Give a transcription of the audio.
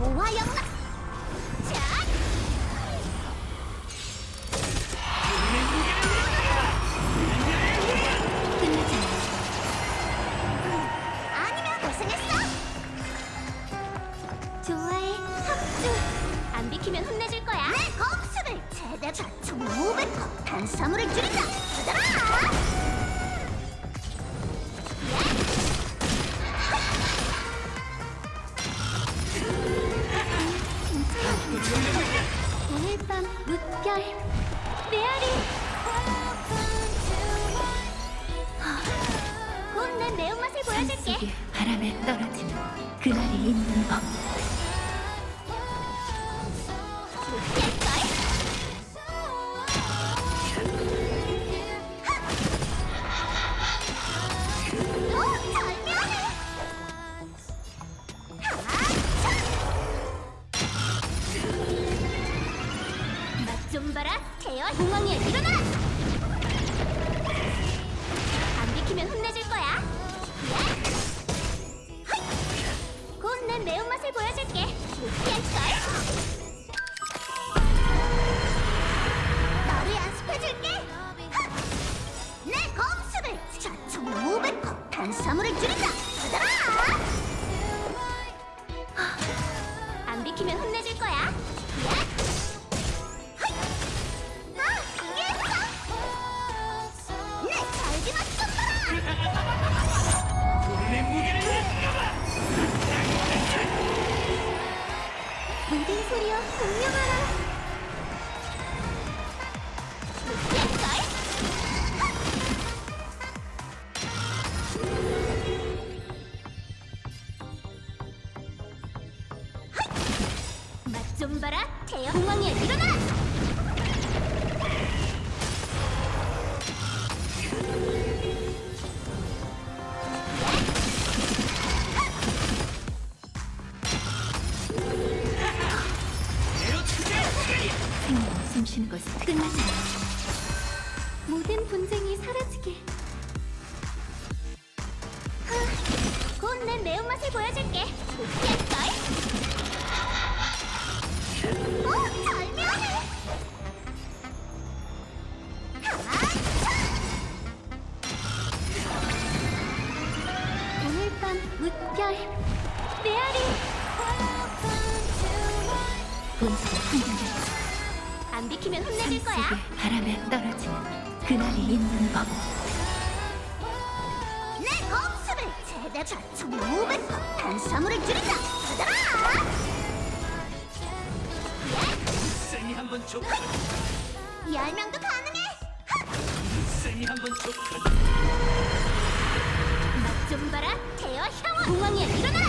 오화영락 자 끝내자 아니면 고생했어. 좋아해 합주. 안 비키면 혼내줄 거야. 내 검수를 최대 자총 500호 탄수화물을 줄인다. 받아라 오늘 밤 무별 메아리 곧내 매운맛을 보여줄게 바람에 떨어지는 그날이 있는 법 좀 봐라. 태연 공항에 일어나! 안 비키면 혼내줄 거야. 곧 내 매운맛을 보여줄게. 못깰걸 소리여 공명하라. 못깰걸? 맛좀 봐라. 태연 공왕이야 일어나 숨쉬는 것은 끝나지 않아. 모든 분쟁이 사라지게. 곧내 매운맛을 보여줄게. 못깰걸? 오, 절묘해! 오늘 밤 무별. 메아리. 본성을 한결같이 안 비키면 혼내줄 거야. 속에 바람에 떨어지는 그날이 있는 법. 내 검수를 최대 자총 500호 탄수화물을 줄인다. 받아라! 쌩이 한번 족하 열명도 가능해. 쌩이 한번 족하 맛좀 봐라 태어 형원 공왕이야 일어나